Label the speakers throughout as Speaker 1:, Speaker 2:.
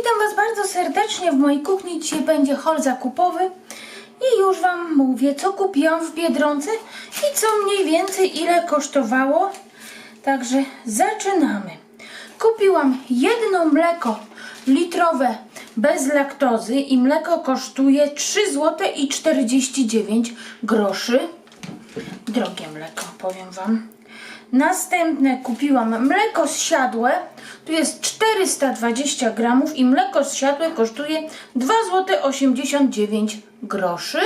Speaker 1: Witam Was bardzo serdecznie w mojej kuchni. Dzisiaj będzie hol zakupowy i już Wam mówię, co kupiłam w Biedronce i co mniej więcej ile kosztowało. Także zaczynamy. Kupiłam jedno mleko litrowe bez laktozy i mleko kosztuje 3 zł i 49 groszy. Drogie mleko, powiem Wam. Następne kupiłam mleko zsiadłe. Tu jest 420 gramów i mleko zsiadłe kosztuje 2 zł 89 groszy.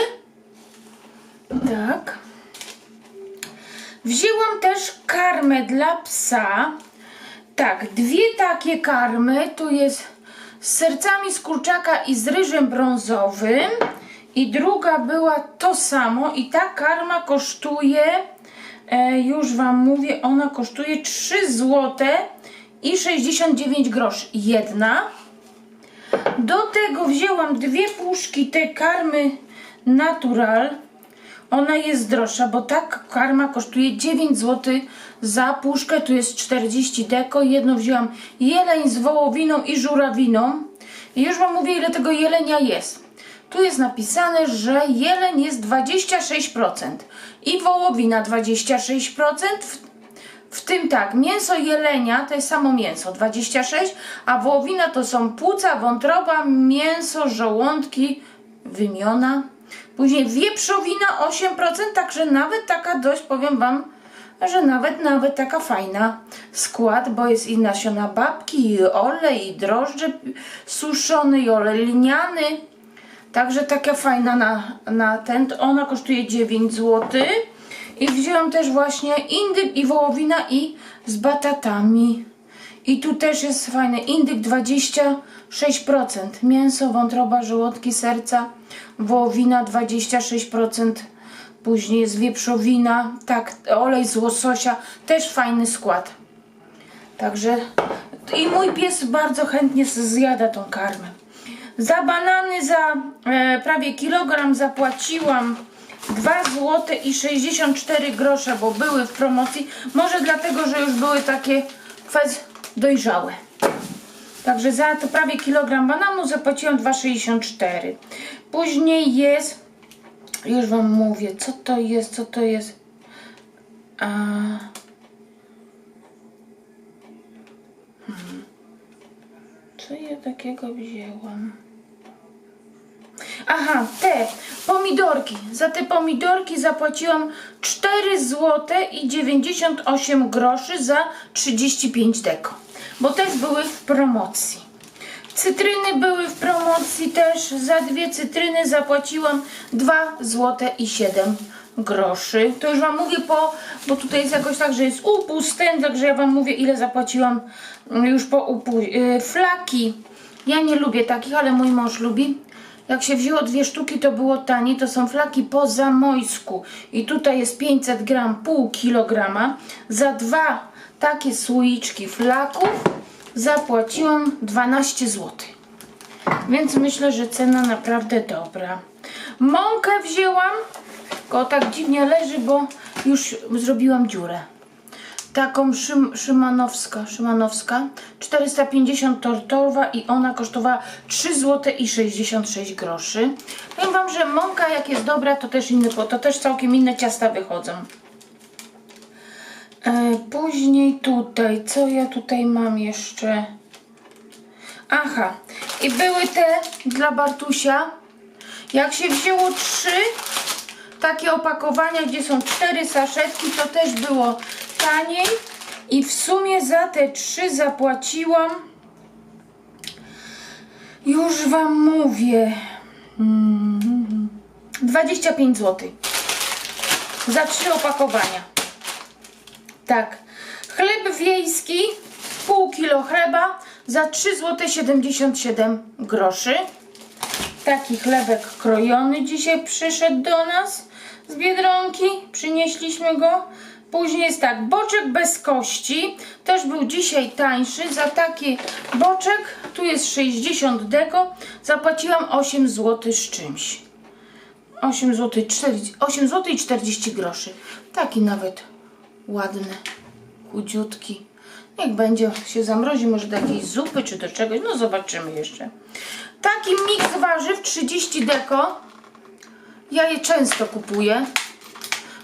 Speaker 1: Tak. Wzięłam też karmę dla psa. Tak, dwie takie karmy. Tu jest z sercami z kurczaka i z ryżem brązowym. I druga była to samo. I ta karma kosztuje, e, już Wam mówię, ona kosztuje 3 zł i 69 groszy. Jedna. Do tego wzięłam dwie puszki tej karmy natural. Ona jest droższa, bo ta karma kosztuje 9 zł za puszkę. Tu jest 40 deko. Jedno wzięłam jeleń z wołowiną i żurawiną. I już Wam mówię, ile tego jelenia jest. Tu jest napisane, że jeleń jest 26% i wołowina 26%. W, w tym tak, mięso jelenia to jest samo mięso 26, a wołowina to są płuca, wątroba, mięso, żołądki, wymiona. Później wieprzowina 8%, także nawet taka dość, powiem Wam, że nawet, nawet taka fajna skład, bo jest i nasiona babki, i olej, i drożdże suszony, i olej liniany. Także taka fajna na, na ten. Ona kosztuje 9 zł. I wzięłam też właśnie indyk i wołowina i z batatami. I tu też jest fajny indyk 26%. Mięso, wątroba, żołądki, serca, wołowina 26%. Później jest wieprzowina, tak, olej z łososia, też fajny skład. Także i mój pies bardzo chętnie zjada tą karmę. Za banany za e, prawie kilogram zapłaciłam 2 zł i 64 grosze, bo były w promocji. Może dlatego, że już były takie kwez dojrzałe. Także za to prawie kilogram bananu zapłaciłam 2,64. Później jest, już Wam mówię, co to jest, co to jest. A... Hmm. Co ja takiego wzięłam? Aha, te pomidorki. Za te pomidorki zapłaciłam 4 zł i 98 groszy za 35 deko. Bo też były w promocji. Cytryny były w promocji też. Za dwie cytryny zapłaciłam 2 zł i 7 groszy. To już Wam mówię po, bo tutaj jest jakoś tak, że jest upust ten, także ja Wam mówię ile zapłaciłam już po upuście. Flaki. Ja nie lubię takich, ale mój mąż lubi. Jak się wzięło dwie sztuki, to było taniej. To są flaki po zamojsku. I tutaj jest 500 gram, pół kilograma. Za dwa takie słoiczki flaków zapłaciłam 12 zł. Więc myślę, że cena naprawdę dobra. Mąkę wzięłam, tylko tak dziwnie leży, bo już zrobiłam dziurę. Taką szym, szymanowska, szymanowska, 450 tortowa i ona kosztowała 3 zł i 66 groszy. Powiem Wam, że mąka jak jest dobra, to też, inny, to też całkiem inne ciasta wychodzą. E, później tutaj, co ja tutaj mam jeszcze? Aha, i były te dla Bartusia. Jak się wzięło trzy takie opakowania, gdzie są cztery saszetki, to też było taniej. I w sumie za te trzy zapłaciłam, już Wam mówię, mm, 25 zł. Za trzy opakowania. Tak. Chleb wiejski, pół kilo chleba za 3 zł 77 groszy. Taki chlebek krojony dzisiaj przyszedł do nas z Biedronki. Przynieśliśmy go. Później jest tak, boczek bez kości. Też był dzisiaj tańszy. Za taki boczek, tu jest 60 deko, zapłaciłam 8 zł z czymś. 8 zł, 40, 8 zł i 40 groszy. Taki nawet ładny, chudziutki. Niech będzie, się zamrozi, może do jakiejś zupy czy do czegoś. No zobaczymy jeszcze. Taki miks warzyw 30 deko. Ja je często kupuję.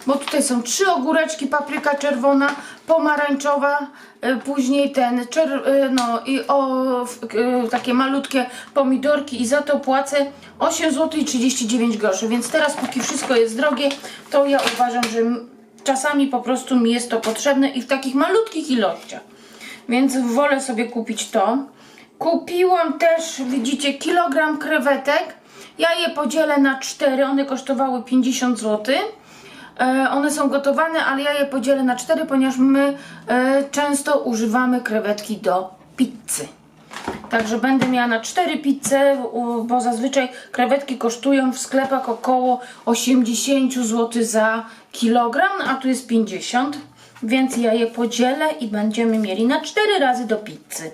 Speaker 1: Bo tutaj są trzy ogóreczki, papryka czerwona, pomarańczowa, y, później ten, czer, y, no i o, y, takie malutkie pomidorki i za to płacę 8 zł i 39 groszy, więc teraz póki wszystko jest drogie, to ja uważam, że czasami po prostu mi jest to potrzebne i w takich malutkich ilościach. Więc wolę sobie kupić to. Kupiłam też, widzicie, kilogram krewetek. Ja je podzielę na cztery, one kosztowały 50 zł. E, one są gotowane, ale ja je podzielę na cztery, ponieważ my e, często używamy krewetki do pizzy. Także będę miała na cztery pizze, bo zazwyczaj krewetki kosztują w sklepach około 80 zł za kilogram, a tu jest 50, więc ja je podzielę i będziemy mieli na cztery razy do pizzy.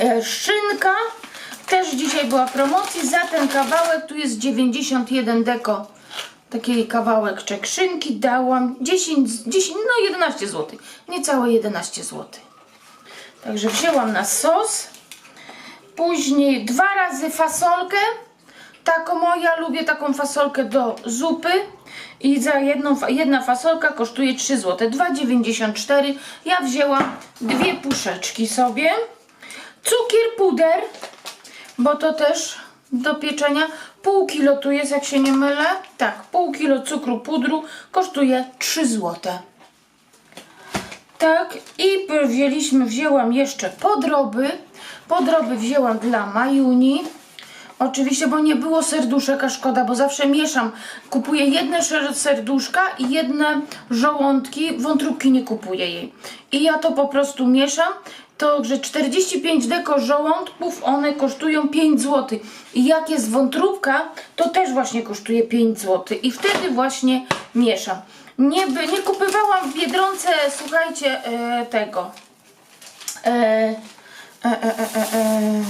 Speaker 1: E, Szynka też dzisiaj była promocji za ten kawałek, tu jest 91 deko. Taki kawałek czek szynki dałam 10, 10 no 11 zł. Niecałe 11 zł. Także wzięłam na sos. Później dwa razy fasolkę. Taką moja lubię taką fasolkę do zupy. I za jedną, jedna fasolka kosztuje 3 zł. 2,94. Ja wzięłam dwie puszeczki sobie. Cukier, puder, bo to też do pieczenia. Pół kilo tu jest, jak się nie mylę. Tak, pół kilo cukru pudru kosztuje 3 zł. Tak, i wzięliśmy, wzięłam jeszcze podroby. Podroby wzięłam dla Majuni. Oczywiście, bo nie było serduszek, a szkoda, bo zawsze mieszam. Kupuję jedne serduszka i jedne żołądki, wątróbki nie kupuję jej. I ja to po prostu mieszam. To, że 45 deko żołądków, one kosztują 5 zł. I jak jest wątróbka, to też właśnie kosztuje 5 zł. I wtedy właśnie mieszam. Nie, nie kupywałam w Biedronce, słuchajcie, e, tego. E, e, e, e, e, e,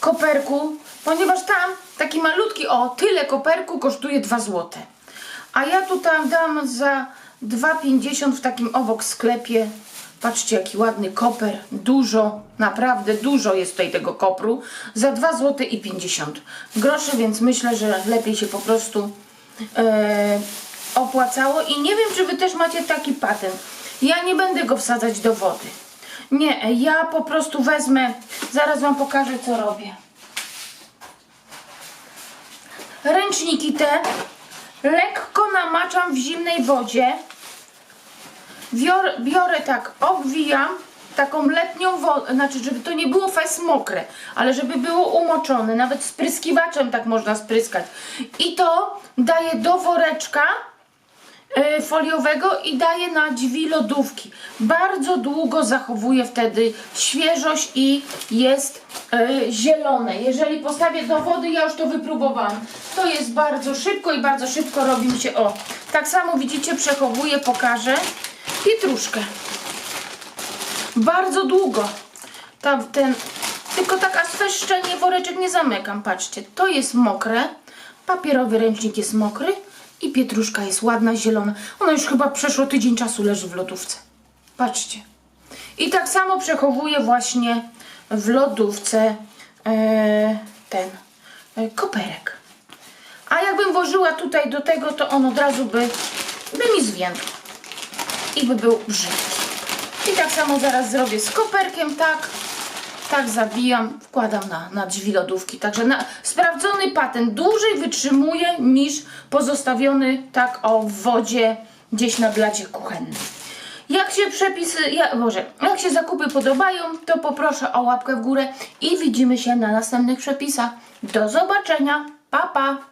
Speaker 1: koperku, ponieważ tam taki malutki, o tyle koperku kosztuje 2 zł. A ja tu tam dam za 2,50 w takim obok sklepie. Patrzcie jaki ładny koper, dużo, naprawdę dużo jest tutaj tego kopru. Za 2 zł i 50 groszy, więc myślę, że lepiej się po prostu e, opłacało. I nie wiem, czy wy też macie taki patent. Ja nie będę go wsadzać do wody. Nie, ja po prostu wezmę, zaraz wam pokażę co robię. Ręczniki te lekko namaczam w zimnej wodzie. Biorę, biorę tak, obwijam taką letnią wodę, znaczy żeby to nie było fest mokre, ale żeby było umoczone, nawet spryskiwaczem tak można spryskać. I to daję do woreczka y, foliowego i daję na drzwi lodówki. Bardzo długo zachowuje wtedy świeżość i jest y, zielone. Jeżeli postawię do wody, ja już to wypróbowałam. To jest bardzo szybko i bardzo szybko robi mi się o. Tak samo widzicie, przechowuję, pokażę. Pietruszkę. Bardzo długo. Tam ten, tylko tak aż też szczelnie woreczek nie zamykam. Patrzcie, to jest mokre. Papierowy ręcznik jest mokry i pietruszka jest ładna, zielona. Ona już chyba przeszło tydzień czasu leży w lodówce. Patrzcie. I tak samo przechowuję właśnie w lodówce e, ten e, koperek. A jakbym włożyła tutaj do tego, to on od razu by, by mi zwiędł. I by był brzydki. I tak samo zaraz zrobię z koperkiem, tak. Tak zabijam, wkładam na, na drzwi lodówki. Także na, sprawdzony patent dłużej wytrzymuje niż pozostawiony tak o w wodzie gdzieś na blacie kuchennym. Jak się przepisy, ja, Boże, jak się zakupy podobają, to poproszę o łapkę w górę i widzimy się na następnych przepisach. Do zobaczenia. Pa, pa.